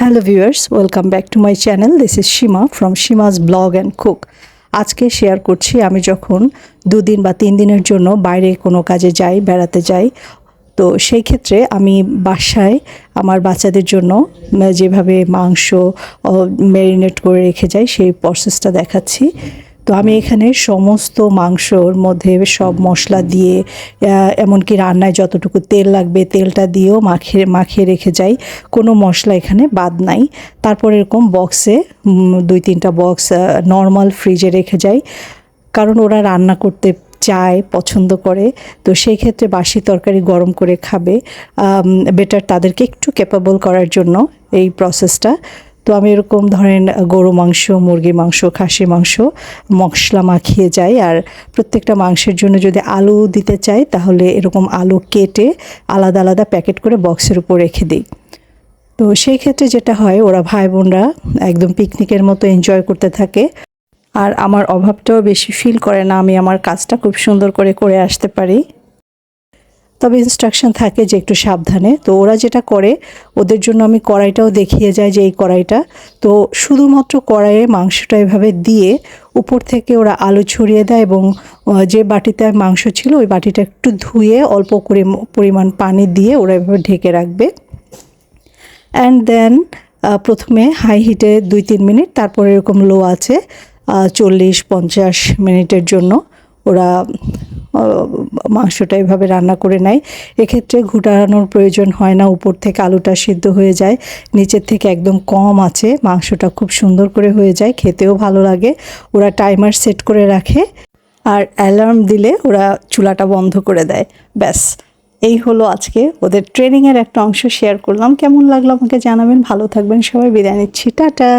Hello viewers welcome back to my channel this is Seema from Seema's blog and cook আজকে share করছি আমি যখন দুদিন বা তিন দিনের জন্য বাইরে কোনো কাজে যাই, বেড়াতে যাই, তো সেই ক্ষেত্রে আমি বাসায় আমার বাচ্চাদের জন্য যেভাবে মাংস ম্যারিনেট করে রেখে যাই, সেই প্রসেসটা দেখাচ্ছি। তো আমি এখানে সমস্ত মাংসর মধ্যে সব মশলা দিয়ে এমনকি রান্নায় যতটুকু তেল লাগবে তেলটা দিয়েও মাখিয়ে মাখিয়ে রেখে যাই। কোনো মশলা এখানে বাদ নাই। তারপর এরকম বক্সে দুই তিনটা বক্স নর্মাল ফ্রিজে রেখে যাই। কারণ ওরা রান্না করতে চায়, পছন্দ করে। তো সেই ক্ষেত্রে বাসি তরকারি গরম করে খাবে। বেটার তাদেরকে একটু ক্যাপাবল করার জন্য এই প্রসেসটা তো আমি এরকম ধরেন গরু মাংস, মুরগি মাংস, খাসি মাংস, মশলা মাখিয়ে যাই। আর প্রত্যেকটা মাংসের জন্য যদি আলু দিতে চাই, তাহলে এরকম আলু কেটে আলাদা আলাদা প্যাকেট করে বক্সের উপর রেখে দিই। তো সেই ক্ষেত্রে যেটা হয়, ওরা ভাই বোনরা একদম পিকনিকের মতো এনজয় করতে থাকে। আর আমার অভাবটাও বেশি ফিল করে না, আমি আমার কাজটা খুব সুন্দর করে করে আসতে পারি। তবে ইনস্ট্রাকশন থাকে যে একটু সাবধানে। তো ওরা যেটা করে, ওদের জন্য আমি কড়াইটাও দেখিয়ে যাই যে এই কড়াইটা। তো শুধুমাত্র কড়াইয়ে মাংসটা এভাবে দিয়ে উপর থেকে ওরা আলু ছড়িয়ে দেয় এবং যে বাটিতে মাংস ছিল ওই বাটিটা একটু ধুয়ে অল্প করে পরিমাণ পানি দিয়ে ওরা এভাবে ঢেকে রাখবে। অ্যান্ড দেন প্রথমে হাই হিটে দুই তিন মিনিট, তারপর এরকম লো আছে চল্লিশ পঞ্চাশ মিনিটের জন্য ওরা মাংসটা এভাবে রান্না করে নেয়। এক্ষেত্রে ঘুটানোর প্রয়োজন হয় না, উপর থেকে আলুটা সিদ্ধ হয়ে যায়। নিচের থেকে একদম কম আছে, মাংসটা খুব সুন্দর করে হয়ে যায়, খেতেও ভালো লাগে। ওরা টাইমার সেট করে রাখে আর অ্যালার্ম দিলে ওরা চুলাটা বন্ধ করে দেয়। ব্যাস, এই হলো আজকে ওদের ট্রেনিংয়ের একটা অংশ শেয়ার করলাম। কেমন লাগল আমাকে জানাবেন। ভালো থাকবেন সবাই। বিদায় নিচ্ছি। টাটা।